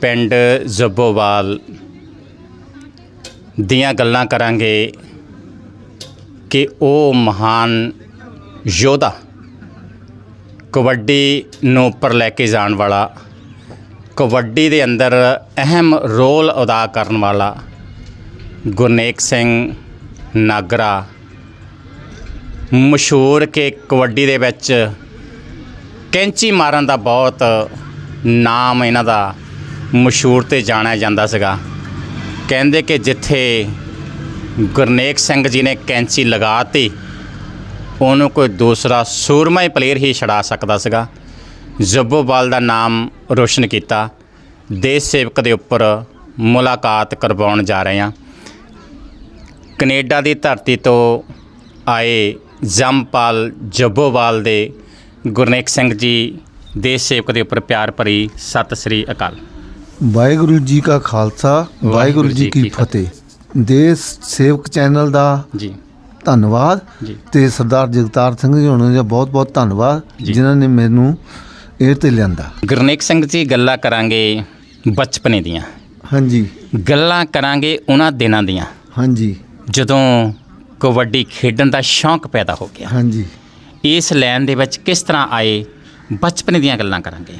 ਪਿੰਡ ਜ਼ੱਬੋਵਾਲ ਦੀਆਂ ਗੱਲਾਂ ਕਰਾਂਗੇ ਕਿ ਉਹ ਮਹਾਨ ਯੋਧਾ ਕਬੱਡੀ ਨੂੰ ਉੱਪਰ ਲੈ ਕੇ ਜਾਣ ਵਾਲਾ, ਕਬੱਡੀ ਦੇ ਅੰਦਰ ਅਹਿਮ ਰੋਲ ਅਦਾ ਕਰਨ ਵਾਲਾ ਗੁਰਨੇਕ ਸਿੰਘ ਨਾਗਰਾ, ਮਸ਼ਹੂਰ ਕਿ ਕਬੱਡੀ ਦੇ ਵਿੱਚ ਕੈਂਚੀ ਮਾਰਨ ਦਾ ਬਹੁਤ ਨਾਮ ਇਹਨਾਂ ਦਾ ਮਸ਼ਹੂਰ ਤੇ ਜਾਣਿਆ ਜਾਂਦਾ ਸੀਗਾ। ਕਹਿੰਦੇ ਕਿ ਜਿੱਥੇ ਗੁਰਨੇਕ ਸਿੰਘ ਜੀ ਨੇ ਕੈਂਚੀ ਲਗਾਤੀ ਉਹਨੂੰ ਕੋਈ ਦੂਸਰਾ ਸੂਰਮਈ ਪਲੇਅਰ ਹੀ ਛਡਾ ਸਕਦਾ ਸੀਗਾ। ਜ਼ੱਬੋਵਾਲ ਦਾ ਨਾਮ ਰੋਸ਼ਨ ਕੀਤਾ। ਦੇਸ਼ ਸੇਵਕ ਦੇ ਉੱਪਰ ਮੁਲਾਕਾਤ ਕਰਵਾਉਣ ਜਾ ਰਹੇ ਹਾਂ। ਕੈਨੇਡਾ ਦੀ ਧਰਤੀ ਤੋਂ ਆਏ ਜੰਪਾਲ ਜੱਬੋਵਾਲ ਦੇ ਗੁਰਨੇਕ ਸਿੰਘ ਜੀ, ਦੇਸ਼ ਸੇਵਕ ਦੇ ਉੱਪਰ ਪਿਆਰ ਭਰੀ ਸਤਿ ਸ੍ਰੀ ਅਕਾਲ। ਵਾਹਿਗੁਰੂ ਜੀ ਕਾ ਖਾਲਸਾ ਵਾਹਿਗੁਰੂ ਜੀ ਕੀ ਫਤਿਹ। ਦੇਸ਼ ਸੇਵਕ ਚੈਨਲ ਦਾ ਜੀ। ਧੰਨਵਾਦ ਤੇ ਸਰਦਾਰ ਜਗਤਾਰ ਸਿੰਘ ਜੀ ਹੋਣਾ ਦਾ ਬਹੁਤ ਬਹੁਤ ਧੰਨਵਾਦ। ਜਿਨ੍ਹਾਂ ਨੇ ਮੈਨੂੰ ਇਹ ਤੇ ਲਿਆਂਦਾ। ਗੁਰਨੇਕ ਸਿੰਘ ਜੀ ਗੱਲਾਂ ਕਰਾਂਗੇ ਬਚਪਨੇ ਦੀਆਂ। ਹਾਂਜੀ। ਗੱਲਾਂ ਕਰਾਂਗੇ ਉਹਨਾਂ ਦਿਨਾਂ ਦੀਆਂ। ਹਾਂਜੀ। ਜਦੋਂ ਕਬੱਡੀ ਖੇਡਣ ਦਾ ਸ਼ੌਂਕ ਪੈਦਾ ਹੋ ਗਿਆ। ਹਾਂਜੀ। ਇਸ ਲਾਈਨ ਦੇ ਵਿੱਚ ਕਿਸ ਤਰ੍ਹਾਂ ਆਏ? ਬਚਪਨ ਦੀਆਂ ਗੱਲਾਂ ਕਰਾਂਗੇ।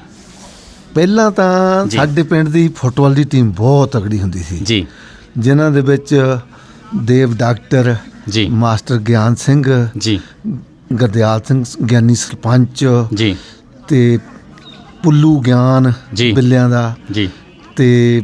ਪਹਿਲਾਂ ਤਾਂ। ਸਾਡੇ ਪਿੰਡ ਦੀ ਫੁੱਟਬਾਲ ਦੀ ਟੀਮ ਬਹੁਤ ਤਕੜੀ ਹੁੰਦੀ ਸੀ। ਜੀ। ਜਿਨ੍ਹਾਂ ਦੇ ਵਿੱਚ ਦੇਵ ਡਾਕਟਰ ਜੀ। ਮਾਸਟਰ ਗਿਆਨ ਸਿੰਘ ਜੀ। ਗਰਦਿਆਲ ਸਿੰਘ ਗਿਆਨੀ ਸਰਪੰਚ ਜੀ। ਤੇ ਪੁੱਲੂ ਗਿਆਨ। ਬਿੱਲਿਆਂ ਦਾ ਜੀ। ਤੇ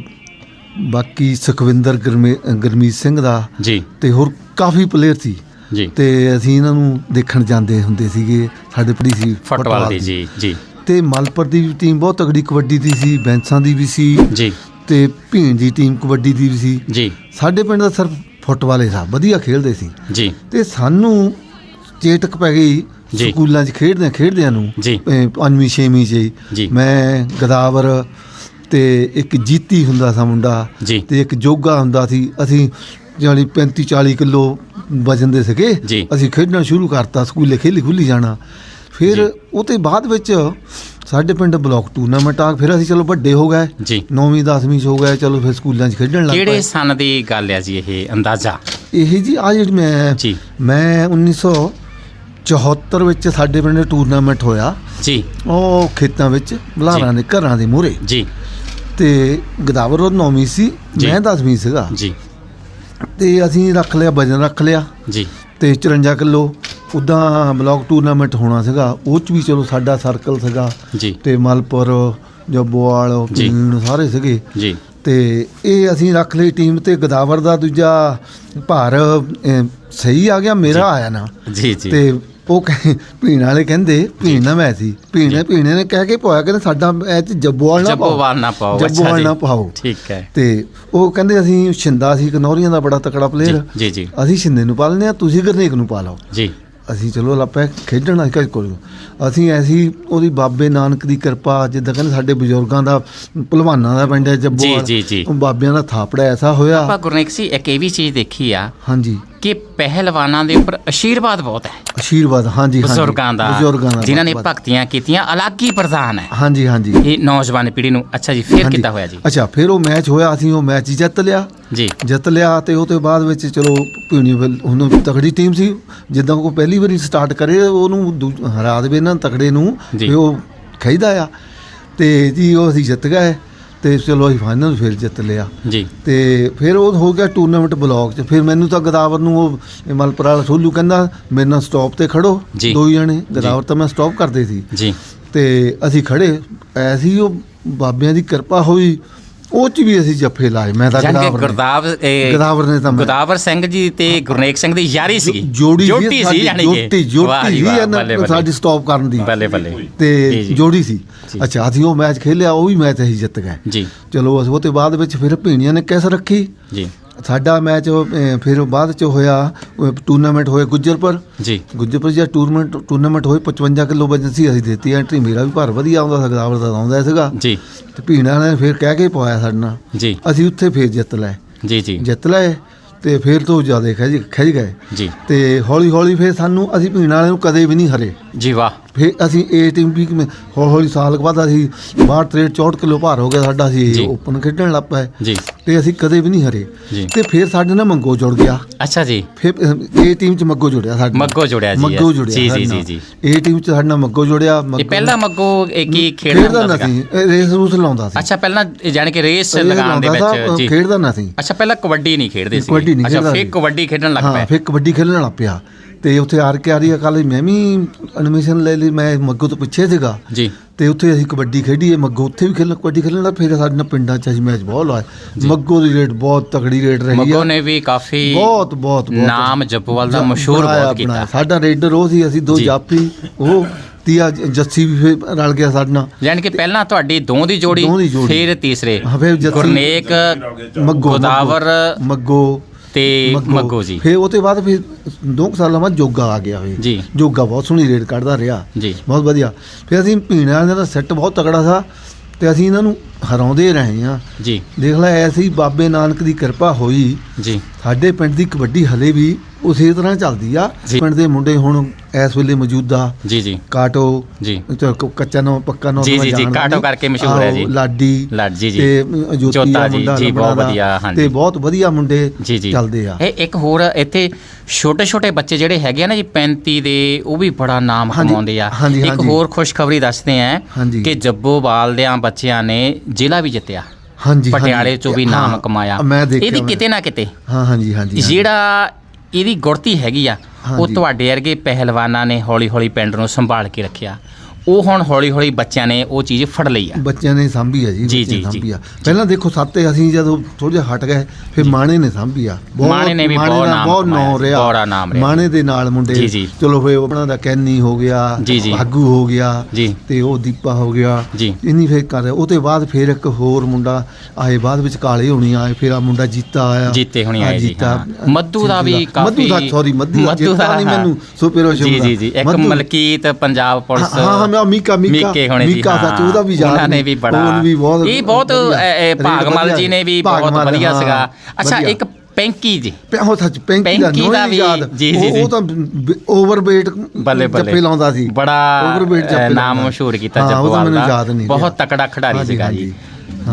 ਬਾਕੀ ਸੁਖਵਿੰਦਰ ਗਰਮੇ- ਗਰਮੀਤ ਸਿੰਘ ਦਾ ਜੀ। ਤੇ ਹੋਰ ਕਾਫੀ ਪਲੇਅਰ ਸੀ। ਜੀ। ਤੇ ਅਸੀਂ ਇਹਨਾਂ ਨੂੰ ਦੇਖਣ ਜਾਂਦੇ ਹੁੰਦੇ ਸੀਗੇ ਸਾਡੇ ਪੜੀ ਸੀ ਫੁੱਟਬਾਲ ਦੀ। ਜੀ ਜੀ। ਤੇ ਮਲਪੁਰ ਦੀ ਵੀ ਟੀਮ ਬਹੁਤ ਤਗੜੀ ਕਬੱਡੀ ਦੀ ਸੀ ਬੈਂਸਾਂ ਦੀ ਵੀ ਸੀ ਜੀ ਤੇ ਭੀਣ ਦੀ ਟੀਮ ਕਬੱਡੀ ਦੀ ਵੀ ਸੀ ਜੀ ਸਾਡੇ ਪਿੰਡ ਦਾ ਸਿਰਫ ਫੁੱਟਬਾਲ ਹੀ ਸੀ ਵਧੀਆ ਖੇਡਦੇ ਸੀ ਜੀ ਤੇ ਸਾਨੂੰ ਚੇਟਕ ਪੈ ਗਈ ਜੀ। ਸਕੂਲਾਂ 'ਚ ਖੇਡਦਿਆਂ ਖੇਡਦਿਆਂ ਨੂੰ ਜੀ। ਅਹ ਪੰਜਵੀਂ ਛੇਵੀਂ 'ਚ ਹੀ। ਜੀ। ਮੈਂ ਗਦਾਵਰ ਤੇ ਇੱਕ ਜੀਤੀ ਹੁੰਦਾ ਸੀ ਮੁੰਡਾ ਜੀ। ਤੇ ਇੱਕ ਜੋਗਾ ਹੁੰਦਾ ਸੀ ਅਸੀਂ ਜਾਨੀ 35 40 ਕਿਲੋ ਵਜਨ ਦੇ ਸੀਗੇ ਜੀ। ਅਸੀਂ ਖੇਡਣਾ ਸ਼ੁਰੂ ਕਰਤਾ ਸਕੂਲੇ ਖੇਲੀ ਖੁੱਲੀ ਜਾਣਾ ਫਿਰ। ਉਹ ਤੇ ਬਾਅਦ ਵਿੱਚ ਸਾਡੇ ਪਿੰਡ ਬਲਾਕ ਟੂਰਨਾਮੈਂਟ ਆ ਫਿਰ ਅਸੀਂ ਚਲੋ ਵੱਡੇ ਹੋ ਗਏ। ਜੀ। 9ਵੀਂ 10ਵੀਂ 'ਚ ਹੋ ਗਏ ਚਲੋ ਫਿਰ ਸਕੂਲਾਂ 'ਚ ਖੇਡਣ ਲੱਗ ਕਿਹੜੇ ਪਏ। ਸਨ ਦੀ ਗੱਲ ਹੈ ਜੀ ਇਹ ਅੰਦਾਜ਼ਾ? ਇਹ ਜੀ ਆ ਜਿਹੜੀ ਮੈਂ ਜੀ। ਮੈਂ 1974 ਵਿੱਚ ਸਾਡੇ ਪਿੰਡ ਟੂਰਨਾਮੈਂਟ ਹੋਇਆ। ਜੀ। ਉਹ ਖੇਤਾਂ ਵਿੱਚ ਬਲਾਰਾਂ ਦੇ ਘਰਾਂ ਦੇ ਮੂਹਰੇ। ਜੀ। ਤੇ ਗਦਾਵਰ ਉਹ ਨੌਵੀਂ ਸੀ ਜੀ। ਮੈਂ 10ਵੀਂ ਸੀਗਾ। ਜੀ। ਤੇ ਅਸੀਂ ਰੱਖ ਲਿਆ ਵਜਨ ਰੱਖ ਲਿਆ। ਜੀ। ਤੇ 54 ਕਿਲੋ ਉਦਾਂ ਬਲਾਕ ਟੂਰਨਾਮੈਂਟ ਹੋਣਾ ਸੀਗਾ ਉਹ ਚ ਵੀ ਚਲੋ ਸਾਡਾ ਸਰਕਲ ਸੀਗਾ ਜੀ। ਤੇ ਮਲਪੁਰ ਜੱਬੋਵਾਲ ਜੀ। ਪੀਣ ਸਾਰੇ ਸੀਗੇ। ਜੀ। ਤੇ ਇਹ ਅਸੀਂ ਰੱਖ ਲਈ ਟੀਮ ਤੇ ਗਦਾਵਰ ਦਾ ਦੂਜਾ ਭਾਰ ਅਹ, ਸਹੀ ਆ ਗਿਆ ਮੇਰਾ ਆਇਆ ਨਾ। ਜੀ ਜੀ। ਤੇ ਉਹ ਕਹੇ ਭੀਣ ਵਾਲੇ ਕਹਿੰਦੇ ਭੀਣ ਨਾ ਮੈਂ ਸੀ ਭੀਣੇ ਭੀਣੇ ਨੇ ਕਹਿ ਕੇ ਪਾਇਆ ਕਹਿੰਦੇ ਸਾਡਾ ਐਚ ਜੱਬੋਵਾਲ ਨਾ ਪਾਓ ਜੱਬੋਵਾਲ ਨਾ ਪਾਓ ਅੱਛਾ ਜੱਬੋਵਾਲ ਜੀ। ਨਾ ਪਾਓ। ਠੀਕ ਹੈ। ਤੇ ਉਹ ਕਹਿੰਦੇ ਅਸੀਂ ਛਿੰਦਾ ਸੀ ਕਨੌਰੀਆਂ ਦਾ ਬੜਾ ਤਕੜਾ ਪਲੇਅਰ ਜੀ ਜੀ। ਅਸੀਂ ਛਿੰਦੇ ਨੂੰ ਪਾਲਨੇ ਆ ਤੁਸੀਂ ਗਰਨੇਕ ਨੂੰ ਪਾ ਲਓ। ਜੀ। ਅਸੀਂ ਚਲੋ ਲੱਪੇ ਖੇਡਣ ਅਸੀਂ ਕੱਜ ਕੋਲ। ਅਸੀਂ ਐਸੀ ਉਹਦੀ ਬਾਬੇ ਨਾਨਕ ਦੀ ਕਿਰਪਾ ਜਿੱਦਾਂ ਕਹਿੰਦੇ ਸਾਡੇ ਬਜ਼ੁਰਗਾਂ ਦਾ ਭਲਵਾਨਾਂ ਦਾ ਪਿੰਡ ਹੈ ਜੱਬੋਵਾਲ ਜੀ, ਜੀ। ਉਹ ਬਾਬਿਆਂ ਦਾ ਥਾਪੜਾ ਐਸਾ ਹੋਇਆ। ਆਪਾਂ ਗੁਰਨੇਕ ਸੀ ਇੱਕ ਇਹ ਵੀ ਚੀਜ਼ ਦੇਖੀ ਆ। ਹਾਂਜੀ। ਕਿ ਪਹਿਲਵਾਨਾਂ ਦੇ ਉੱਪਰ ਅਸ਼ੀਰਵਾਦ ਬਹੁਤ ਹੈ। ਆਸ਼ੀਰਵਾਦ ਹਾਂਜੀ ਹਾਂਜੀ। ਬਜ਼ੁਰਗਾਂ ਦਾ ਬਜ਼ੁਰਗਾਂ ਦਾ ਜਿਨ੍ਹਾਂ ਨੇ ਭਗਤੀਆਂ ਕੀਤੀਆਂ ਅਲੱਗ ਹੀ ਪ੍ਰਧਾਨ ਹੈ। ਹਾਂਜੀ ਹਾਂਜੀ। ਇਹ ਨੌਜਵਾਨ ਪੀੜ੍ਹੀ ਨੂੰ ਅੱਛਾ ਜੀ ਫੇਰ। ਕਿੱਦਾਂ ਹੋਇਆ ਜੀ। ਅੱਛਾ ਫਿਰ ਉਹ ਮੈਚ ਹੋਇਆ ਅਸੀਂ ਉਹ ਮੈਚ ਜਿੱਤ ਲਿਆ। ਜੀ। ਜਿੱਤ ਲਿਆ ਤੇ ਉਹ ਤੋਂ ਬਾਅਦ ਵਿੱਚ ਚਲੋ ਪੀਣੀ ਉਹਨੂੰ ਤਕੜੀ ਟੀਮ ਸੀ। ਜਿੱਦਾਂ ਉਹ ਪਹਿਲੀ ਵਾਰੀ ਸਟਾਰਟ ਕਰੇ ਉਹਨੂੰ ਹਰਾ ਦੇਵੇ ਇਹਨਾਂ ਤਕੜੇ ਨੂੰ। ਵੀ ਉਹ ਖੈਦਾ ਆ। ਤੇ ਜੀ ਉਹ ਅਸੀਂ ਜਿੱਤ ਗਏ। ਤੇ ਚਲੋ ਅਸੀਂ ਫਾਈਨਲ ਫਿਰ ਜਿੱਤ ਲਿਆ। ਜੀ। ਤੇ ਫਿਰ ਉਹ ਹੋ ਗਿਆ ਟੂਰਨਾਮੈਂਟ ਬਲੌਕ 'ਚ। ਫਿਰ ਮੈਨੂੰ ਤਾਂ ਗਦਾਵਰ ਨੂੰ ਉਹ ਮਲਪੁਰਾ ਵਾਲਾ ਸੋਲੂ ਕਹਿੰਦਾ ਮੇਰੇ ਨਾਲ ਸਟਾਪ ਤੇ ਖੜੋ। ਦੋ ਜਣੇ। ਗਦਾਵਰ ਤਾਂ ਮੈਂ ਸਟਾਪ ਕਰਦੇ ਸੀ। ਜੀ। ਤੇ ਅਸੀਂ ਖੜੇ। ਐਸੀ ਉਹ ਬਾਬਿਆਂ ਦੀ ਕਿਰਪਾ ਹੋਈ। ਉਹ 'ਚ ਵੀ ਅਸੀਂ ਜੱਫੇ ਲਾਏ ਮੈਂ ਤਾਂ ਜਾਨ ਕਿ ਗਦਾਵਰ। ਗੁਰਦਾਵ ਇਹ ਗਦਾਵਰ ਨੇ ਤਾਂ ਮੈਂ- ਗੁਰਦਾਵਰ ਸਿੰਘ ਜੀ ਤੇ ਗੁਰਨੇਕ ਸਿੰਘ ਦੀ ਯਾਰੀ ਸੀ। ਜੋੜੀ ਸੀ ਸਾਡੀ ਯਾਨੀ ਕਿ। ਜੋਟੀ ਵਾਹ ਜੋਟੀ ਜੀ ਸੀ ਵਾਹ, ਇਹਨਾਂ ਬੱਲੇ। ਸਾਡੀ ਸਟਾਪ ਕਰਨ ਦੀ। ਬੱਲੇ ਬੱਲੇ। ਤੇ ਜੀ, ਜੀ। ਜੋੜੀ ਸੀ। ਅੱਛਾ ਅਸੀਂ ਉਹ ਮੈਚ ਖੇਲਿਆ ਉਹ ਵੀ ਮੈਚ ਅਸੀਂ ਜਿੱਤ ਗਏ। ਜੀ। ਚਲੋ ਅਸੀਂ ਉਹ ਤੋਂ ਬਾਅਦ ਵਿੱਚ ਫਿਰ ਭੀਣੀਆਂ ਨੇ ਕਿਸ ਰੱਖੀ? ਜੀ। ਸਾਡਾ ਮੈਚ ਫਿਰ ਬਾਅਦ ਚ ਹੋਇਆ ਟੂਰਨਾਮੈਂਟ ਹੋਇਆ ਗੁੱਜਰਪੁਰ ਜੀ। ਗੁੱਜਰਪੁਰ ਜਿਹੜਾ ਟੂਰਨਾਮੈਂਟ ਟੂਰਨਾਮੈਂਟ ਹੋਏ 55 ਕਿਲੋ ਵਜਨ ਸੀ ਅਸੀਂ ਦਿੱਤੀ ਐਂਟਰੀ ਮੇਰਾ ਵੀ ਭਾਰ ਵਧੀਆ ਆਉਂਦਾ ਸੀ ਗਦਾਵਰ ਦਾ ਆਉਂਦਾ ਸੀਗਾ। ਜੀ। ਤੇ ਭੀਣਾ ਨੇ ਫਿਰ ਕਹਿ ਕੇ ਪਵਾਇਆ ਸਾਡੇ ਨਾਲ। ਜੀ। ਅਸੀਂ ਉੱਥੇ ਫਿਰ ਜਿੱਤ ਲਏ। ਜੀ ਜੀ। ਜਿੱਤ ਲਏ ਤੇ ਫਿਰ ਤੋਂ ਜ਼ਿਆਦਾ ਖਿੱਚ ਖਿੱਚ ਗਏ। ਜੀ। ਤੇ ਹੌਲੀ ਹੌਲੀ ਫਿਰ ਸਾਨੂੰ ਅਸੀਂ ਭੀਣ ਵਾਲੇ ਨੂੰ ਕਦੇ ਵੀ ਨਹੀਂ ਹਰੇ। ਜੀ ਵਾਹ। ਫਿਰ ਅਸੀਂ ਏ ਟੀਮ ਵੀ ਕਿਵੇਂ ਹੌਲੀ ਹੌਲੀ ਸਾਲ ਕੁ ਬਾਅਦ ਅਸੀਂ 62 63 64 ਕਿਲੋ ਭਾਰ ਹੋ ਗਿਆ ਸਾਡਾ ਜੀ। ਅਸੀਂ ਓਪਨ ਖੇਡਣ ਲੱਗ ਪਏ। ਜੀ। ਤੇ ਅਸੀਂ ਕਦੇ ਵੀ ਨਹੀਂ ਹਰੇ। ਜੀ। ਤੇ ਫਿਰ ਸਾਡੇ ਨਾਲ ਮੰਗੋ ਜੁੜ ਗਿਆ। ਅੱਛਾ ਜੀ। ਫਿਰ ਏ ਟੀਮ ਚ ਮੱਗੋ ਜੁੜਿਆ ਸਾਡੇ ਨਾਲ। ਮੱਗੋ ਜੁੜਿਆ ਜੀ ਮੱਗੋ ਜੁੜਿਆ ਜੀ ਜੀ ਜੀ ਏ ਟੀਮ ਚ ਸਾਡੇ ਨਾਲ ਮੱਗੋ ਜੁੜਿਆ ਇਹ ਮੱਗੋ- ਪਹਿਲਾ ਮੱਗੋ ਇਹ ਕੀ ਖੇਡਦਾ ਹੁੰਦਾ ਸੀ। ਇਹ ਰੇਸ ਰੂਸ ਲਾਉਂਦਾ ਸੀ। ਅੱਛਾ ਪਹਿਲਾਂ ਜਾਣੀ ਕਿ ਰੇਸ ਇਹ ਲਗਾਉਣ ਦੇ ਲਾਉਂਦਾ ਵਿੱਚ ਸੀ, ਜੀ। ਖੇਡਦਾ ਨਾ ਸੀ। ਅੱਛਾ ਪਹਿਲਾਂ ਕਬੱਡੀ ਨਹੀਂ ਖੇਡਦੇ ਸੀ। ਕਬੱਡੀ ਨਹੀਂ ਅੱਛਾ ਖੇਡਦਾ ਫਿਰ ਸੀ। ਕਬੱਡੀ ਖੇਡਣ ਲੱਗ ਹਾਂ ਪਏ। ਫਿਰ ਕਬੱਡੀ ਖੇਡਣ ਲੱਗ ਪਿਆ। ਤੇ ਉੱਥੇ ਆਰ ਕੇ ਆਰੀ ਕੱਲ ਮੈਂ ਵੀ ਐਡਮਿਸ਼ਨ ਲੈ ਲਈ ਮੈਂ ਮੱਗੋ ਤੋਂ ਪਿੱਛੇ ਸੀਗਾ। ਜੀ। ਤੇ ਉੱਥੇ ਅਸੀਂ ਕਬੱਡੀ ਖੇਡੀ ਹੈ ਮੱਗੋ ਉੱਥੇ ਵੀ ਖੇਲਣ ਕਬੱਡੀ ਖੇਲਣ ਲੱਗ ਫਿਰ ਸਾਡੇ ਨਾਲ ਪਿੰਡਾਂ ਚ ਅਸੀਂ ਮੈਚ ਬਹੁਤ ਲਾਏ ਮੱਗੋ ਦੀ ਰੇਟ ਬਹੁਤ ਤਕੜੀ ਰੇਟ ਰਹੀ ਮੱਗੋ ਆ। ਨੇ ਵੀ ਕਾਫੀ ਬਹੁਤ ਬਹੁਤ ਨਾਮ ਜੱਪੋਵਾਲ ਦਾ ਮਸ਼ਹੂਰ ਬਹੁਤ। ਕੀਤਾ। ਸਾਡਾ ਰੇਡਰ ਉਹ ਸੀ ਅਸੀਂ ਦੋ ਜੀ। ਜਾਫੀ ਉਹ ਤੀਆ ਜੱਸੀ ਵੀ ਫਿਰ ਰਲ ਗਿਆ ਸਾਡੇ ਨਾਲ। ਯਾਨੀ ਕਿ ਪਹਿਲਾਂ ਤੁਹਾਡੀ ਦੋ ਦੀ ਜੋੜੀ ਦੋ ਦੀ। ਫਿਰ ਤੀਸਰੇ। ਹਾਂ, ਗੁਰਨੇਕ ਮੱਗੋ। ਗੋਦਾਵਰ। ਮੱਗੋ। ਤੇ ਮੱਗੋ। ਜੀ। ਫਿਰ ਉਹ ਤੋਂ ਬਾਅਦ ਫਿਰ ਦੋ ਕੁ ਸਾਲਾਂ ਬਾਅਦ ਜੋਗਾ ਆ ਗਿਆ ਹੋਏ ਜੀ। ਜੋਗਾ ਬਹੁਤ ਸੋਹਣੀ ਰੇਡ ਕੱਢਦਾ ਰਿਹਾ। ਜੀ। ਬਹੁਤ ਵਧੀਆ। ਫਿਰ ਅਸੀਂ ਪੀਣ ਵਾਲਿਆਂ ਦਾ ਸੈੱਟ ਬਹੁਤ ਤਕੜਾ ਸੀ ਤੇ ਅਸੀਂ ਇਹਨਾਂ ਨੂੰ ਹਰਾਉਂਦੇ ਰਹੇ ਹਾਂ। ਜੀ। ਦੇਖ ਲੈ ਐਸੀ ਬਾਬੇ ਨਾਨਕ ਦੀ ਕਿਰਪਾ ਹੋਈ। ਜੀ। ਸਾਡੇ ਪਿੰਡ ਦੀ ਕਬੱਡੀ ਹਲੇ ਵੀ ਉਸੇ ਤਰ੍ਹਾਂ ਚੱਲਦੀ ਆ। ਪਿੰਡ ਦੇ ਮੁੰਡੇ ਹੁਣ ਇਸ ਵੇਲੇ ਮੌਜੂਦਾ ਜੀ ਜੀ ਕਾਟੋ ਜੀ ਕ- ਕੱਚਾ ਨੋ ਪੱਕਾ ਨੋ ਜੀ, ਜੀ, ਜੀ, ਕਾਟੋ ਕਰਕੇ ਮਸ਼ਹੂਰ ਹੈ ਜੀ। ਲਾਡੀ ਲਾਡ ਜੀ, ਜੀ। ਤੇ ਜੋਤੀ ਜੋਤਾ ਆ ਜੀ, ਮੁੰਡਾ ਜੀ, ਬਹੁਤ ਦਾ, ਵਧੀਆ, ਹਾਂਜੀ। ਤੇ ਬਹੁਤ ਵਧੀਆ ਮੁੰਡੇ ਜੀ ਜੀ ਚੱਲਦੇ ਆ ਇਹ ਇੱਕ ਹੋਰ ਇੱਥੇ ਛੋਟੇ ਛੋਟੇ ਬੱਚੇ ਜਿਹੜੇ ਹੈਗੇ ਆ ਨਾ ਜੀ 35 ਦੇ ਉਹ ਵੀ ਬੜਾ ਨਾਮ ਹਾਂਜੀ, ਕਮਾਉਂਦੇ ਆ ਹਾਂਜੀ, ਇੱਕ ਹਾਂਜੀ। ਹੋਰ ਖੁਸ਼ਖਬਰੀ ਦੱਸਦੇ ਆ ਹਾਂਜੀ। ਕਿ ਜੱਬੋਵਾਲ ਦਿਆਂ ਬੱਚਿਆਂ ਨੇ ਜ਼ਿਲ੍ਹਾ ਵੀ ਜਿੱਤਿਆ ਹਾਂਜੀ ਪਟਿਆਲੇ। ਚੋਂ ਵੀ ਨਾਮ ਹਾਂ, ਕਮਾਇਆ ਮੈਂ ਦੇਖਿਆ ਇਹਦੀ ਮੈਂ। ਕਿਤੇ ਨਾ ਕਿਤੇ ਹਾਂ ਹਾਂਜੀ ਹਾਂਜੀ ਹਾਂਜੀ। ਜਿਹੜਾ ਇਹਦੀ ਗੁੜਤੀ ਹੈਗੀ ਆ ਉਹ। ਤੁਹਾਡੇ ਵਰਗੇ ਪਹਿਲਵਾਨਾਂ ਨੇ ਹੌਲੀ ਹੌਲੀ ਪਿੰਡ ਨੂੰ ਸੰਭਾਲ ਕੇ ਰੱਖਿਆ ਉਹ ਹੁਣ ਹੌਲੀ ਹੌਲੀ ਬੱਚਿਆਂ ਨੇ ਉਹ ਚੀਜ਼ ਫੜ ਲਈ ਆ ਬੱਚਿਆਂ ਨੇ ਸਾਂਭੀ ਆ ਜੀ ਜੀ, ਬੱਚਿਆਂ ਨੇ ਜੀ, ਸਾਂਭੀ ਆ ਪਹਿਲਾਂ ਦੇਖੋ ਸਾਤੇ ਅਸੀਂ ਜਦੋਂ ਥੋੜਾ ਜਿਹਾ ਹਟ ਗਏ ਫਿਰ ਮਾਣੇ ਨੇ ਸਾਂਭੀ ਆ ਬਹੁਤ- ਮਾਣੇ ਨੇ ਵੀ ਬਹੁਤ ਦਾ ਨਾਮ ਬਹੁਤ ਕਮਾਇਆ ਨਾਂ ਰਿਹਾ ਬੜਾ ਨਾਮ ਰਿਹਾ। ਮਾਣੇ ਦੇ ਨਾਲ ਮੁੰਡੇ ਜੀ। ਚਲੋ ਫੇ ਉਹਨਾਂ ਦਾ ਕੈਨੀ ਹੋ ਗਿਆ ਜੀ, ਜੀ। ਆਗੂ ਹੋ ਗਿਆ ਜੀ। ਤੇ ਉਹ ਦੀਪਾ ਹੋ ਗਿਆ ਜੀ। ਇੰਨੀ ਫੇਰ ਕਰ ਉਹ ਤੋਂ ਬਾਅਦ ਫੇਰ ਇੱਕ ਹੋਰ ਮੁੰਡਾ ਆਏ ਬਾਅਦ ਵਿੱਚ ਕਾਲੇ ਹੋਣੀ ਆਏ ਫਿਰ ਆ ਮੁੰਡਾ ਜੀਤਾ ਆਇਆ ਜੀਤੇ ਹੋਣੀ ਆਏ ਜੀ, ਜੀਤਾ, ਹਾਂ। ਮੱਧੂ ਦਾ ਵੀ ਮੱਧੂ ਦਾ ਕਾਫੀ- ਸੌਰੀ ਮੱਧੂ ਦਾ ਮੱਧੂ ਜੀਤਾ ਦਾ, ਨਹੀਂ ਹਾਂ। ਮੈਨੂੰ ਸੁਪਰੋ ਜੀ ਜੀ ਜੀ ਇੱਕ ਮਲਕੀਤ ਪੰਜਾਬ ਪੁਲਿਸ ਹਾਂ ਹਾਂ ਮੈਂ ਮੀਕਾ ਮੀਕਾ ਮੀਕੇ ਹੋਣੇ ਜੀ ਮੀਕਾ ਸੱਚ। ਉਹਦਾ ਵੀ ਯਾਦ ਉਹਨਾਂ ਨੇ। ਵੀ ਬੜਾ ਇਹ ਬਹੁਤ ਭਾਗਮਲ ਜੀ ਨੇ ਵੀ ਬਹੁਤ ਵਧੀਆ ਸੀਗਾ ਅੱਛਾ। ਇੱਕ ਪੈਂਕੀ ਜੀ ਉਹ ਸੱਚ ਪੈਂਕੀ ਦਾ ਨੋ ਯਾਦ ਉਹ- ਤਾਂ ਓਵਰਵੇਟ ਜੱਫੇ ਲਾਉਂਦਾ ਸੀ ਬੜਾ Overweight ਜੱਫੇ ਨਾਮ। ਮਸ਼ਹੂਰ ਕੀਤਾ ਮੈਨੂੰ ਦਾ ਯਾਦ ਨਹੀਂ ਬਹੁਤ। ਤਕੜਾ ਖਿਡਾਰੀ ਸੀਗਾ ਜੀ।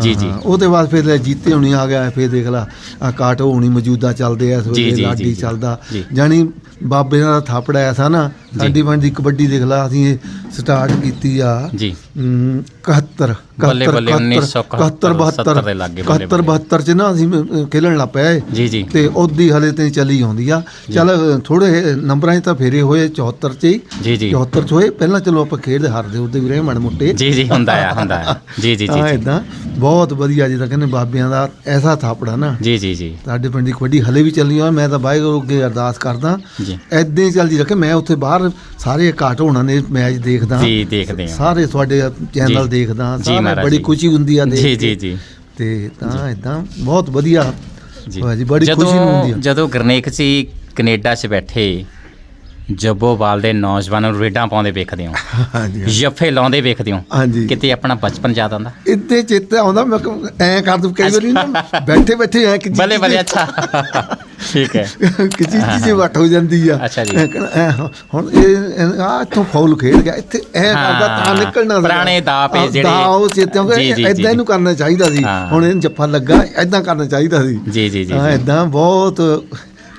ਜੀ ਜੀ ਉਹਦੇ ਬਾਅਦ ਫਿਰ ਜੀਤੇ ਹੋਣੀ ਆ ਗਿਆ ਫਿਰ ਦੇਖ ਲਾ ਆ ਕਾਟੋ ਹੋਣੀ ਮੌਜੂਦਾ ਚੱਲਦੇ ਆ ਜੀ, ਲਾਡੀ। ਚੱਲਦਾ। ਜਾਨੀ ਬਾਬੇ ਦਾ ਥਾਪੜਾ ਐਸਾ ਨਾ ਸਾਡੀ ਪਿੰਡ ਦੀ ਕਬੱਡੀ ਦੇਖ ਲਾ ਅਸੀਂ ਇਹ ਸਟਾਰਟ ਕੀਤੀ ਆ ਜੀ। ਹਮ, 71 ਬੱਲੇ, ਬੱਲੇ, 1971 72 ਦੇ ਲਾਗੇ ਬੱਲੇ, 71 72 ਚ ਨਾ ਅਸੀਂ ਖੇਲਣ ਲੱਗ ਪਏ। ਜੀ ਜੀ। ਤੇ ਉਹਦੀ ਹਲੇ ਤੇ ਚੱਲੀ ਆਉਂਦੀ ਆ। ਚੱਲ ਥੋੜੇ ਨੰਬਰਾਂ 'ਚ ਤਾਂ ਫੇਰੇ ਹੋਏ 74 ਚ ਜੀ ਜੀ। 74 ਚ ਹੋਏ ਪਹਿਲਾਂ ਚਲੋ ਆਪਾਂ ਖੇਡਦੇ ਹਾਰਦੇ ਉਹਦੇ ਵੀ ਰਹੇ ਮਾੜੇ ਮੋਟੇ। ਜੀ ਜੀ ਹੁੰਦਾ ਆ ਹੁੰਦਾ ਆ। ਜੀ ਜੀ ਜੀ ਹਾਂ ਜੀ। ਇਦਾਂ ਬਹੁਤ ਵਧੀਆ ਜਿੱਦਾਂ ਕਹਿੰਦੇ ਬਾਬਿਆਂ ਦਾ ਐਸਾ ਥਾਪੜਾ ਨਾ। ਜੀ ਜੀ ਜੀ। ਸਾਡੇ ਪਿੰਡ ਦੀ ਕਬੱਡੀ ਹਲੇ ਵੀ ਚੱਲੀ ਆ ਮੈਂ ਤਾਂ ਵਾਹਿਗੁਰੂ ਅੱਗੇ ਅਰਦਾਸ ਕਰਦਾ। ਜੀ। ਐਦਾਂ ਹੀ ਚੱਲਦੀ ਰੱਖੇ ਮੈਂ ਉੱਥੇ ਬਾਹਰ ਸਾਰੇ ਘਾਟ ਹੋਣਾ ਨੇ ਮੈਚ ਦੇਖਦਾ। ਜੀ ਦੇਖਦੇ ਹਾਂ। ਸਾਰੇ ਤੁਹਾਡੇ ਚੈਨਲ। ਦੇਖਦਾ ਸਾਰੇ ਬੜੀ। ਖੁਸ਼ੀ ਹੁੰਦੀ ਆ ਦੇਖ ਜੀ। ਜੀ ਜੀ। ਤੇ ਤਾਂ ਇਦਾਂ ਬਹੁਤ ਵਧੀਆ ਜੀ। ਬੜੀ ਖੁਸ਼ੀ ਹੁੰਦੀ ਆ। ਜਦੋਂ ਗਰਨੇਕ ਜੀ ਕੈਨੇਡਾ 'ਚ ਬੈਠੇ ਜੱਬੋਵਾਲ ਦੇ ਨੌਜਵਾਨਾਂ ਨੂੰ ਰੇਡਾਂ ਪਾਉਂਦੇ ਵੇਖਦੇ ਹੋ। ਹਾਂਜੀ ਜੱਫੇ ਲਾਉਂਦੇ ਵੇਖਦੇ ਹੋ। ਹਾਂਜੀ। ਕਿਤੇ ਆਪਣਾ ਬਚਪਨ ਯਾਦ ਆਉਂਦਾ? ਇੱਥੇ ਚੇਤੇ ਆਉਂਦਾ ਮੈਂ ਐਂ ਕਰ ਦੂੰ ਕਈ ਵਾਰੀ ਨਾ ਬੈਠੇ ਬੈਠੇ ਐ ਕਿ ਬੱਲੇ ਬੱਲੇ ਅੱਛਾ। ਠੀਕ ਹੈ। ਕਿਚੀ ਚੀਜ਼ੇ ਵੱਟ ਹੋ ਜਾਂਦੀ ਆ। ਅੱਛਾ ਜੀ। ਹੁਣ ਇਹ ਆ ਇੱਥੋਂ ਫਾਉਲ ਖੇਡ ਗਿਆ ਇੱਥੇ ਐ ਕਰਦਾ ਤਾਂ ਨਿਕਲਣਾ। ਪੁਰਾਣੇ ਆਹ, ਜਿਹੜੇ- ਉਹ ਚੇਤੇ ਜੀ, ਐਦਾਂ ਇਹਨੂੰ ਕਰਨਾ ਚਾਹੀਦਾ ਸੀ। ਹੁਣ ਇਹਨੂੰ ਜੱਫਾ ਲੱਗਾ ਐਦਾਂ ਕਰਨਾ ਚਾਹੀਦਾ ਸੀ। ਜੀ ਜੀ ਜੀ। ਐਦਾਂ ਬਹੁਤ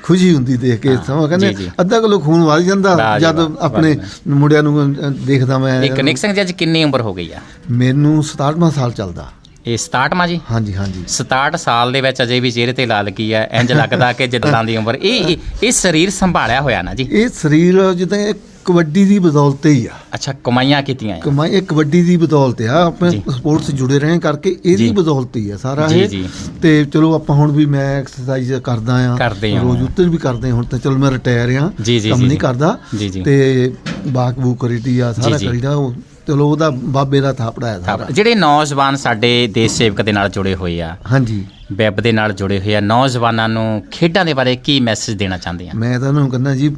ਖੁਸ਼ੀ ਹੁੰਦੀ ਦੇਖ ਕੇ ਹਾਂ, ਸਮਾਂ ਕਹਿੰਦੇ। ਅੱਧਾ ਕਿਲੋ ਖੂਨ ਵੱਧ ਜਾਂਦਾ ਜਦ ਆਪਣੇ ਮੁੰਡਿਆਂ ਨੂੰ ਦੇਖਦਾ ਮੈਂ। ਇਹ ਕਨਿਕ ਸਿੰਘ ਜੀ ਅੱਜ ਕਿੰਨੀ ਉਮਰ ਹੋ ਗਈ ਆ? ਮੈਨੂੰ 67ਵਾਂ ਸਾਲ ਚੱਲਦਾ। ਇਹ 67ਵਾਂ ਜੀ? ਹਾਂਜੀ ਹਾਂਜੀ। 67 ਸਾਲ ਦੇ ਵਿੱਚ ਅਜੇ ਵੀ ਚਿਹਰੇ ਤੇ ਲਾ ਲੱਗੀ ਆ ਇੰਜ ਲੱਗਦਾ ਕਿ ਜਿੱਦਾਂ ਦੀ ਉਮਰ। ਇਹ ਇਹ- ਇਹ ਸਰੀਰ ਸੰਭਾਲਿਆ ਹੋਇਆ ਨਾ ਜੀ? ਇਹ ਸਰੀਰ ਜਿੱਦਾਂ ਇਹ ਕਬੱਡੀ ਦੀ ਬਦੌਲਤ ਹੀ ਆ ਅੱਛਾ ਕਮਾਈਆਂ ਕੀਤੀਆਂ ਆ ਕਮਾਈ ਇਹ ਕਬੱਡੀ ਦੀ ਬਦੌਲਤ ਆ ਆਪਣੇ ਜੀ। ਸਪੋਰਟਸ ਜੁੜੇ ਰਹੇ ਕਰਕੇ ਇਹਦੀ ਜੀ। ਬਦੌਲਤ ਹੀ ਆ ਸਾਰਾ ਜੀ, ਇਹ ਜੀ। ਤੇ ਚਲੋ ਆਪਾਂ ਹੁਣ ਵੀ ਮੈਂ ਐਕਸਰਸਾਈਜ਼ ਕਰਦਾ ਆ ਕਰਦੇ ਹਾਂ। ਰੋਜ਼ ਉੱਤੇ ਵੀ ਕਰਦੇ ਹਾਂ ਹੁਣ ਤਾਂ ਚਲੋ ਮੈਂ ਰਿਟਾਇਰ ਆ ਜੀ, ਜੀ, ਕੰਮ ਜੀ, ਨਹੀਂ ਜੀ। ਕਰਦਾ ਜੀ, ਜੀ। ਤੇ ਬਾਕ ਬੂ ਕਰੀਦੀ ਆ ਸਾਰਾ ਜੀ, ਜੀ। ਕਰੀਦਾ ਉਹ ਚਲੋ ਉਹਦਾ ਬਾਬੇ ਦਾ ਥਾਪੜਾ ਹੈ ਸਾਰਾ ਜਿਹੜੇ ਨੌਜਵਾਨ ਸਾਡੇ ਦੇਸ਼ ਸੇਵਕ ਦੇ ਨਾਲ ਜੁੜੇ ਹੋਏ ਆ ਹਾਂਜੀ ਵੈਬ ਦੇ ਨਾਲ ਜੁੜੇ ਹੋਏ ਆ ਨੌਜਵਾਨਾਂ ਨੂੰ ਖੇਡਾਂ ਦੇ ਬਾਰੇ ਕੀ ਮੈਸੇਜ ਦੇਣਾ ਚਾਹੁੰਦੇ ਆ ਮੈਂ ਤਾਂ ਉਹਨਾਂ ਨੂੰ ਕਹਿੰਦਾ ਜੀ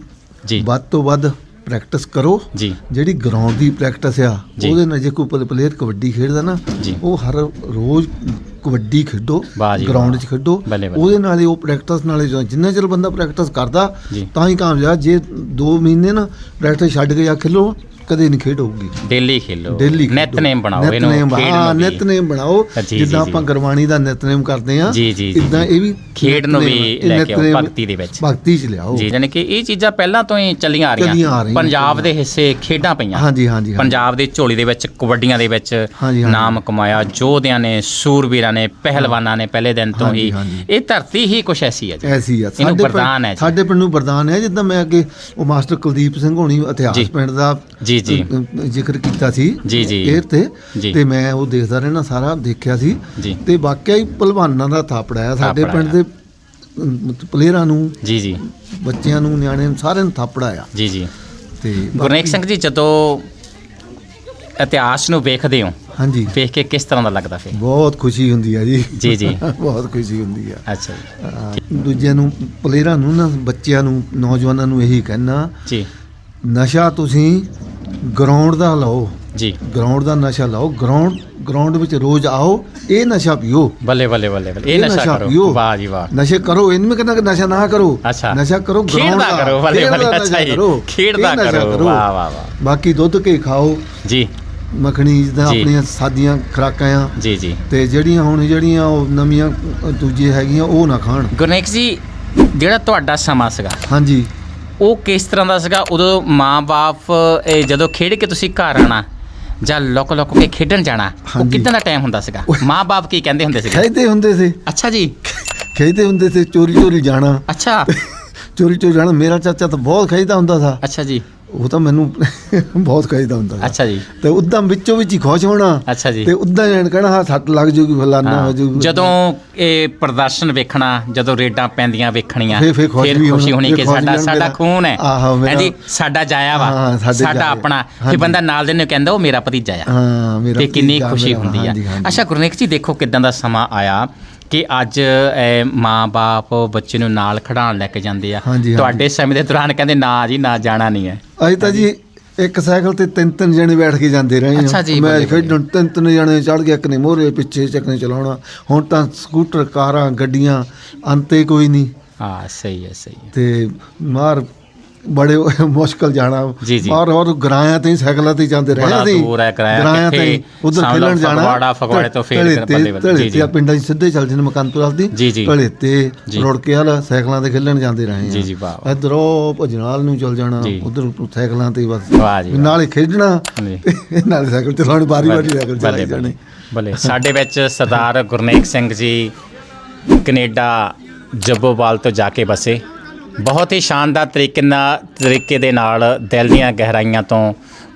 ਜੀ ਵੱਧ ਤੋਂ ਵੱਧ ਪ੍ਰੈਕਟਿਸ ਕਰੋ ਜੀ ਜਿਹੜੀ ਗਰਾਊਂਡ ਦੀ ਪ੍ਰੈਕਟਿਸ ਆ ਜੀ। ਉਹਦੇ ਨਾਲ ਜੇ ਕੋਈ ਪਲੇਅਰ ਕਬੱਡੀ ਖੇਡਦਾ ਨਾ ਜੀ। ਉਹ ਹਰ ਰੋਜ਼ ਕਬੱਡੀ ਖੇਡੋ ਵਾਹ ਜੀ ਗਰਾਊਂਡ। 'ਚ ਖੇਡੋ ਬੱਲੇ ਬੱਲੇ। ਉਹਦੇ ਨਾਲ ਹੀ ਉਹ ਪ੍ਰੈਕਟਿਸ ਨਾਲ ਹੀ ਜਿੰਨਾ ਚਿਰ ਬੰਦਾ ਪ੍ਰੈਕਟਿਸ ਕਰਦਾ ਜੀ। ਤਾਂ ਹੀ ਕਾਮਯਾਬ ਜੇ 2 ਮਹੀਨੇ ਨਾ ਪ੍ਰੈਕਟਿਸ ਛੱਡ ਕੇ ਜਾ ਖੇਲੋ ਕਦੇ ਨਹੀਂ ਖੇਡ ਹੋਊਗੀ ਡੇਲੀ ਖੇਲੋ ਡੇਲੀ ਨਿਤਨੇਮ ਬਣਾਓ ਇਹਨੂੰ ਨਿਤਨੇਮ ਖੇਡ ਹਾਂ ਨੂੰ ਵੀ। ਨਿਤਨੇਮ ਬਣਾਓ ਜੀ, ਜਿੱਦਾਂ ਜੀ। ਆਪਾਂ ਗੁਰਬਾਣੀ ਦਾ ਨਿਤਨੇਮ ਕਰਦੇ ਆ ਜੀ, ਜੀ, ਜੀ, ਇਦਾਂ। ਇਹ ਵੀ ਖੇਡ ਨੂੰ ਵੀ ਨਿਤਨੇਮ- ਲੈ ਕੇ ਆਓ ਨਿਤਨੇਮ ਭਗਤੀ ਦੇ ਵਿੱਚ। ਭਗਤੀ ਚ ਲਿਆਓ ਜੀ ਯਾਨੀ ਕਿ ਇਹ ਚੀਜ਼ਾਂ ਪਹਿਲਾਂ ਤੋਂ ਹੀ ਚੱਲੀਆਂ ਆ ਚੱਲੀਆਂ ਆ ਰਹੀਆਂ ਪੰਜਾਬ। ਦੇ ਹਿੱਸੇ ਖੇਡਾਂ ਪਈਆਂ ਹਾਂਜੀ ਹਾਂਜੀ ਹਾਂਜੀ। ਪੰਜਾਬ ਦੇ ਝੋਲੀ ਦੇ ਵਿੱਚ ਕਬੱਡੀਆਂ ਦੇ ਵਿੱਚ ਹਾਂਜੀ, ਹਾਂਜੀ। ਨਾਮ ਕਮਾਇਆ ਯੋਧਿਆਂ ਨੇ ਸੂਰਬੀਰਾਂ ਨੇ ਪਹਿਲਵਾਨਾਂ ਨੇ ਪਹਿਲੇ ਦਿਨ ਤੋਂ ਹਾਂਜੀ, ਹੀ ਹਾਂਜੀ। ਇਹ ਧਰਤੀ ਹੀ ਕੁਛ ਐਸੀ ਹੈ ਜੀ ਐਸੀ ਆ ਇਹਨੂੰ ਪਿੰਡ- ਵਰਦਾਨ ਹੈ ਜੀ। ਸਾਡੇ ਪਿੰਡ ਨੂੰ ਵਰਦਾਨ ਹੈ ਜਿੱਦਾਂ ਮੈਂ ਅੱਗੇ ਉਹ ਮਾਸਟਰ ਕੁਲਦੀਪ ਸਿੰਘ ਹੋਣੀ ਇਤਿਹਾਸ ਜੀ। ਪਿੰਡ ਦਾ ਜੀ, ਜੀ। ਅ, ਜ਼ਿਕਰ ਕੀਤਾ ਸੀ ਜੀ, ਜੀ। ਇਹ ਤੇ ਜੀ। ਤੇ ਮੈਂ ਉਹ ਦੇਖਦਾ ਰਹਿਣਾ ਸਾਰਾ ਦੇਖਿਆ ਸੀ ਜੀ। ਤੇ ਵਾਕਿਆ ਹੀ ਭਲਵਾਨਾਂ ਦਾ ਥਾਪੜਾ ਆ ਸਾਡੇ ਪਿੰਡ। ਦੇ ਪਲੇਅਰਾਂ ਨੂੰ ਜੀ ਜੀ ਬੱਚਿਆਂ ਨੂੰ ਨਿਆਣਿਆਂ ਨੂੰ ਸਾਰਿਆਂ ਨੂੰ ਥਾਪੜਾ ਆ ਜੀ ਜੀ ਤੇ ਗੁਰਨੇਕ ਸਿੰਘ ਜੀ ਜਦੋਂ ਇਤਿਹਾਸ ਨੂੰ ਵੇਖਦੇ ਹੋ ਹਾਂਜੀ ਵੇਖ ਕੇ ਕਿਸ ਤਰ੍ਹਾਂ ਦਾ ਲੱਗਦਾ ਫਿਰ ਬਹੁਤ ਖੁਸ਼ੀ ਹੁੰਦੀ ਆ ਜੀ ਜੀ, ਜੀ। ਬਹੁਤ ਖੁਸ਼ੀ ਹੁੰਦੀ ਆ ਅੱਛਾ ਜੀ ਦੂਜਿਆਂ ਨੂੰ ਪਲੇਅਰਾਂ ਨੂੰ ਨਾ ਬੱਚਿਆਂ ਨੂੰ ਨੌਜਵਾਨਾਂ ਨੂੰ ਇਹੀ ਕਹਿਣਾ ਜੀ ਨਸ਼ਾ ਤੁਸੀਂ ਗਰਾਊਂਡ ਦਾ ਲਓ। ਜੀ। ਗਰਾਊਂਡ ਦਾ ਨਸ਼ਾ ਲਓ। ਗਰਾਊਂਡ ਗਰਾਊਂਡ ਵਿੱਚ ਰੋਜ਼ ਆਓ ਇਹ ਨਸ਼ਾ ਪੀਓ। ਬੱਲੇ ਬੱਲੇ ਬੱਲੇ ਬੱਲੇ। ਇਹ ਨਸ਼ਾ ਕਰੋ। ਵਾਹ ਜੀ ਵਾਹ। ਨਸ਼ੇ ਕਰੋ ਇਹਨੂੰ ਕਹਿੰਦਾ ਕਿ ਨਸ਼ਾ ਨਾ ਕਰੋ। ਅੱਛਾ। ਨਸ਼ਾ ਕਰੋ ਗਰਾਊਂਡ ਖੇਡਦਾ ਕਰੋ ਬੱਲੇ ਦਾ ਬੱਲੇ ਅੱਛਾ ਜੀ। ਖੇਡਦਾ ਕਰੋ। ਵਾਹ ਵਾਹ ਵਾਹ। ਬਾਕੀ ਦੁੱਧ ਕੇ ਖਾਓ। ਜੀ। ਮੱਖਣੀ ਜਿੱਦਾਂ। ਆਪਣੀਆਂ ਸਾਦੀਆਂ ਖੁਰਾਕਾਂ ਆ। ਜੀ ਜੀ। ਤੇ ਜਿਹੜੀਆਂ ਹੁਣ ਜਿਹੜੀਆਂ ਉਹ ਨਵੀਆਂ ਦੂਜੇ ਹੈਗੀਆਂ ਉਹ ਨਾ ਖਾਣ। ਗੁਰਨੇਕ ਜੀ ਜਿਹੜਾ ਤੁਹਾਡਾ ਸਮਾਂ ਸੀਗਾ ਹਾਂਜੀ। ਉਹ ਕਿਸ ਤਰ੍ਹਾਂ ਦਾ ਸੀਗਾ? ਉਦੋਂ ਮਾਂ-ਬਾਪ ਇਹ ਜਦੋਂ ਖੇਡ ਕੇ ਤੁਸੀਂ ਘਰ ਆਣਾ ਜਾਂ ਲੁਕ ਲੁਕ ਕੇ ਖੇਡਣ ਜਾਣਾ ਉਹ ਹਾਂਜੀ। ਕਿਦਾਂ ਦਾ ਟਾਈਮ ਹੁੰਦਾ ਸੀਗਾ? ਮਾਂ-ਬਾਪ ਕੀ ਕਹਿੰਦੇ ਹੁੰਦੇ ਸੀਗੇ? ਖੇਡਦੇ ਹੁੰਦੇ ਸੀ। ਅੱਛਾ ਜੀ। ਖੇਡਦੇ ਹੁੰਦੇ ਸੀ ਚੋਰੀ ਚੋਰੀ ਜਾਣਾ। ਅੱਛਾ। ਚੋਰੀ ਚੋਰੀ ਜਾਣਾ ਮੇਰਾ ਚਾਚਾ ਤਾਂ ਬਹੁਤ ਖੇਡਦਾ ਹੁੰਦਾ ਸੀ। ਅੱਛਾ ਜੀ। ਉਹ ਤਾਂ ਮੈਨੂੰ ਬਹੁਤ ਖੇਡਦਾ ਹੁੰਦਾ ਸੀ। ਅੱਛਾ ਜੀ। ਤੇ ਉਦਾਂ ਵਿੱਚੋਂ ਵਿੱਚ ਹੀ ਖੁਸ਼ ਹੋਣਾ। ਅੱਛਾ ਜੀ। ਤੇ ਉਦਾਂ ਜਣ ਕਹਿਣਾ ਹਾਂ ਸੱਟ ਲੱਗ ਜੂਗੀ ਫਲਾਨਾ ਹੋ। ਜੂਗੀ। ਜਦੋਂ ਇਹ ਪ੍ਰਦਰਸ਼ਨ ਵੇਖਣਾ ਜਦੋਂ ਰੇਡਾਂ ਪੈਂਦੀਆਂ ਵੇਖਣੀਆਂ ਫਿਰ- ਫਿਰ ਖੁਸ਼ ਵੀ ਖੁਸ਼ੀ ਹੋਣਾ, ਹੋਣੀ ਫਿਰ ਕਿ ਖੁਸ਼ ਸਾਡਾ ਸਾਡਾ ਮੇਰਾ- ਖੂਨ ਹੈ। ਆਹੋ, ਮੇਰਾ- ਹਾਂਜੀ ਸਾਡਾ ਜਾਇਆ ਵਾ। ਹਾਂ, ਸਾਡੇ ਸਾਡਾ ਜਾਇਆ। ਆਪਣਾ ਫਿਰ ਹਾਂਜੀ। ਬੰਦਾ ਨਾਲ ਦੇ ਨੂੰ ਕਹਿੰਦਾ ਉਹ ਮੇਰਾ ਭਤੀਜਾ ਆ। ਹਾਂ ਮੇਰਾ ਤੇ ਕਿੰਨੀ ਭਤੀਜਾ, ਖੁਸ਼ੀ ਮੇਰਾ- ਹੁੰਦੀ ਆ। ਹਾਂਜੀ, ਹਾਂਜੀ। ਅੱਛਾ ਗੁਰਨੇਕ ਜੀ ਦੇਖੋ ਕਿਦਾਂ ਦਾ ਸਮਾਂ ਆਇਆ। ਕਿ ਅੱਜ ਮਾਂ-ਬਾਪ ਬੱਚੇ ਨੂੰ ਨਾਲ ਖੜਾਉਣ ਲੈ ਕੇ ਜਾਂਦੇ ਆ। ਤੁਹਾਡੇ ਸਮੇਂ ਦੇ ਦੌਰਾਨ ਕਹਿੰਦੇ ਨਾ ਜੀ ਨਾ ਜਾਣਾ ਨਹੀਂ ਹੈ। ਅੱਜ ਤਾਂ ਜੀ ਇੱਕ ਸਾਈਕਲ ਤੇ ਤਿੰਨ ਤਿੰਨ ਜਣੇ ਬੈਠ ਕੇ ਜਾਂਦੇ ਰਹੇ ਜੀ, ਮੈਂ। ਖੇਡਣ ਤਿੰਨ ਤਿੰਨ ਜਣੇ ਚੜ ਗਿਆ ਇੱਕ ਨੇ ਮੋਹਰੇ ਪਿੱਛੇ ਚੱਕ ਨੇ ਚਲਾਉਣਾ। ਹੁਣ ਤਾਂ ਸਕੂਟਰ ਕਾਰਾਂ ਗੱਡੀਆਂ ਅੰਤੇ ਕੋਈ ਨਹੀਂ। ਹਾਂ ਸਹੀ ਹੈ ਸਹੀ ਹੈ। ਤੇ ਮਾਰ ਬੜੇ ਮੁਸ਼ਕਲ ਜਾਣਾ। ਔਰ ਔਰ ਗਰਾਇਆਂ ਤੇ ਸਾਈਕਲਾਂ ਤੇ ਜਾਂਦੇ ਰਹੇ ਕਿਰਾਇਆ, ਗਰਾਇਆਂ ਤੇ ਉਧਰ ਖੇਲਣ ਜਾਣਾ ਫਗਵਾੜਾ, ਫਗਵਾੜੇ ਤੋਂ ਫੇਰ ਬੱਲੇ। ਢਲੇ ਜੀ, ਜੀ। ਪਿੰਡਾਂ 'ਚ ਸਿੱਧੇ ਚੱਲ ਜਾਂਦੇ ਮਕਾਨਪੁਰ ਦੀ ਜੀ, ਜੀ। ਢਲੇ ਤੇ। ਰੁੜ ਕੇ ਵਾਲਾ ਸਾਈਕਲਾਂ ਤੇ ਖੇਲਣ ਜਾਂਦੇ ਰਹੇ ਜੀ, ਜੀ, ਵਾਹ। ਇਧਰ ਭਜਨਾਲ ਨੂੰ ਚੱਲ ਜਾਣਾ। ਉਧਰ ਸਾਈਕਲਾਂ ਤੇ ਬਸ। ਨਾਲੇ ਖੇਡਣਾ ਨਾਲੇ ਸਾਈਕਲ ਚਲਾਉਣੀ ਬਾਰੀ ਬਾਰੀ ਸਾਈਕਲ ਚਲਾਈ ਜਾਣੀ ਬੱਲੇ ਸਾਡੇ ਵਿੱਚ ਸਰਦਾਰ ਗੁਰਨੇਕ ਸਿੰਘ ਜੀ ਕੈਨੇਡਾ ਜੱਬੋਵਾਲ ਤੋਂ ਜਾ ਕੇ ਬਸੇ ਬਹੁਤ ਹੀ ਸ਼ਾਨਦਾਰ ਤਰੀਕੇ ਨਾਲ, ਤਰੀਕੇ ਦੇ ਨਾਲ ਦਿਲ ਦੀਆਂ ਗਹਿਰਾਈਆਂ ਤੋਂ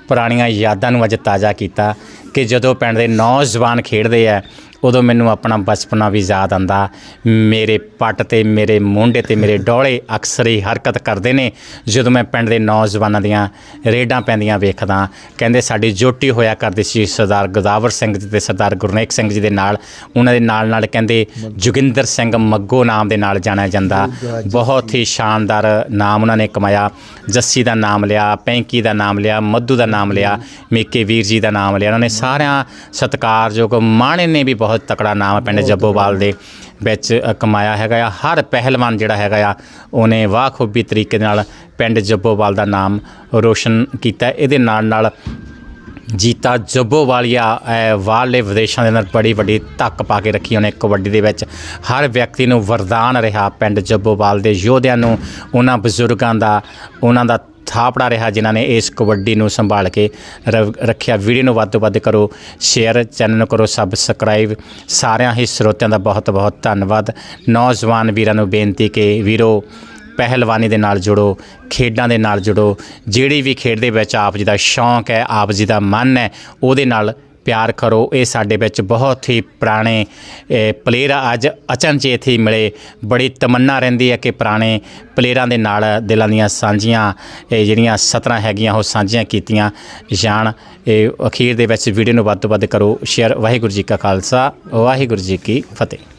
ਪੁਰਾਣੀਆਂ ਯਾਦਾਂ ਨੂੰ ਅੱਜ ਤਾਜ਼ਾ ਕੀਤਾ ਕਿ ਜਦੋਂ ਪਿੰਡ ਦੇ ਨੌਜਵਾਨ ਖੇਡਦੇ ਆ ਉਦੋਂ ਮੈਨੂੰ ਆਪਣਾ ਬਚਪਨਾ ਵੀ ਯਾਦ ਆਂਦਾ ਮੇਰੇ ਪੱਟ ਤੇ, ਮੇਰੇ ਮੋਢੇ ਤੇ, ਮੇਰੇ ਡੋਲੇ ਅਕਸਰ ਹੀ ਹਰਕਤ ਕਰਦੇ ਨੇ। ਜਦੋਂ ਮੈਂ ਪਿੰਡ ਦੇ ਨੌਜਵਾਨਾਂ ਦੀਆਂ ਰੇਡਾਂ ਪੈਂਦੀਆਂ ਵੇਖਦਾ, ਕਹਿੰਦੇ ਸਾਡੀ ਜੋਟੀ ਹੋਇਆ ਕਰਦੀ ਸੀ ਸਰਦਾਰ ਗਦਾਵਰ ਸਿੰਘ ਜੀ ਤੇ ਸਰਦਾਰ ਗੁਰਨੇਕ ਸਿੰਘ ਜੀ ਦੇ ਨਾਲ। ਉਹਨਾਂ ਦੇ ਨਾਲ ਨਾਲ ਕਹਿੰਦੇ, ਜੋਗਿੰਦਰ ਸਿੰਘ ਮੱਗੋ ਨਾਮ ਦੇ ਨਾਲ ਜਾਣਿਆ ਜਾਂਦਾ। ਬਹੁਤ ਹੀ ਸ਼ਾਨਦਾਰ ਨਾਮ ਉਹਨਾਂ ਨੇ ਕਮਾਇਆ। ਜੱਸੀ ਦਾ ਨਾਮ ਲਿਆ, ਪੈਂਕੀ ਦਾ ਨਾਮ ਲਿਆ, ਮੱਧੂ ਦਾ ਨਾਮ ਲਿਆ, ਮੇਕੇ ਵੀਰ ਜੀ ਦਾ ਨਾਮ ਲਿਆ। ਉਹਨਾਂ ਨੇ ਸਾਰਿਆਂ ਸਤਿਕਾਰਯੋਗ ਮਾਣੇ ਨੇ ਵੀ ਬਹੁਤ ਤਕੜਾ ਨਾਮ ਪਿੰਡ ਜੱਬੋਵਾਲ ਦੇ ਵਿੱਚ ਕਮਾਇਆ ਹੈਗਾ ਆ। ਹਰ ਪਹਿਲਵਾਨ ਜਿਹੜਾ ਹੈਗਾ ਆ ਉਹਨੇ ਵਾਖੂਬੀ ਤਰੀਕੇ ਨਾਲ ਪਿੰਡ ਜੱਬੋਵਾਲ ਦਾ ਨਾਮ ਰੋਸ਼ਨ ਕੀਤਾ। ਇਹਦੇ ਨਾਲ ਨਾਲ ਜੀਤਾ ਜੱਬੋਵਾਲੀਆ ਵਾਲੇ ਵਿਦੇਸ਼ਾਂ ਦੇ ਅੰਦਰ ਬੜੀ ਵੱਡੀ ਧੱਕ ਪਾ ਕੇ ਰੱਖੀ ਉਹਨੇ ਕਬੱਡੀ ਦੇ ਵਿੱਚ। ਹਰ ਵਿਅਕਤੀ ਨੂੰ ਵਰਦਾਨ ਰਿਹਾ ਪਿੰਡ ਜੱਬੋਵਾਲ ਦੇ ਯੋਧਿਆਂ ਨੂੰ। ਉਹਨਾਂ ਬਜ਼ੁਰਗਾਂ ਦਾ, ਉਹਨਾਂ ਦਾ ਥਾਪੜਾ ਰਿਹਾ ਜਿਨ੍ਹਾਂ ਨੇ ਇਸ ਕਬੱਡੀ ਨੂੰ ਸੰਭਾਲ ਕੇ ਰ- ਰੱਖਿਆ। ਵੀਡੀਓ ਨੂੰ ਵੱਧ ਤੋਂ ਵੱਧ ਕਰੋ, ਸ਼ੇਅਰ, ਚੈਨਲ ਨੂੰ ਕਰੋ, ਸਬਸਕ੍ਰਾਈਬ। ਸਾਰਿਆਂ ਹੀ ਸਰੋਤਿਆਂ ਦਾ ਬਹੁਤ ਬਹੁਤ ਧੰਨਵਾਦ। ਨੌਜਵਾਨ ਵੀਰਾਂ ਨੂੰ ਬੇਨਤੀ ਕਿ ਵੀਰੋ ਪਹਿਲਵਾਨੀ ਦੇ ਨਾਲ ਜੁੜੋ, ਖੇਡਾਂ ਦੇ ਨਾਲ ਜੁੜੋ। ਜਿਹੜੀ ਵੀ ਖੇਡ ਦੇ ਵਿੱਚ ਆਪ ਜੀ ਦਾ ਸ਼ੌਂਕ ਹੈ, ਆਪ ਜੀ ਦਾ ਮਨ ਹੈ, ਉਹਦੇ ਨਾਲ ਪਿਆਰ ਕਰੋ। ਇਹ ਸਾਡੇ ਵਿੱਚ ਬਹੁਤ ਹੀ ਪੁਰਾਣੇ ਪਲੇਅਰ ਅੱਜ ਅਚਨਚੇਤ ਹੀ ਮਿਲੇ। ਬੜੀ ਤਮੰਨਾ ਰਹਿੰਦੀ ਹੈ ਕਿ ਪੁਰਾਣੇ ਪਲੇਅਰਾਂ ਦੇ ਨਾਲ ਦਿਲਾਂ ਦੀਆਂ ਸਾਂਝੀਆਂ ਜਿਹੜੀਆਂ ਸਤਰਾਂ ਹੈਗੀਆਂ, ਉਹ ਸਾਂਝੀਆਂ ਕੀਤੀਆਂ ਜਾਣ। ਇਹ ਅਖੀਰ ਦੇ ਵਿੱਚ ਵੀਡੀਓ ਨੂੰ ਵੱਧ ਤੋਂ ਵੱਧ ਕਰੋ। ਸ਼ੇਅਰ ਵਾਹਿਗੁਰੂ ਜੀ ਕਾ ਖਾਲਸਾ, ਵਾਹਿਗੁਰੂ ਜੀ ਕੀ ਫਤਿਹ।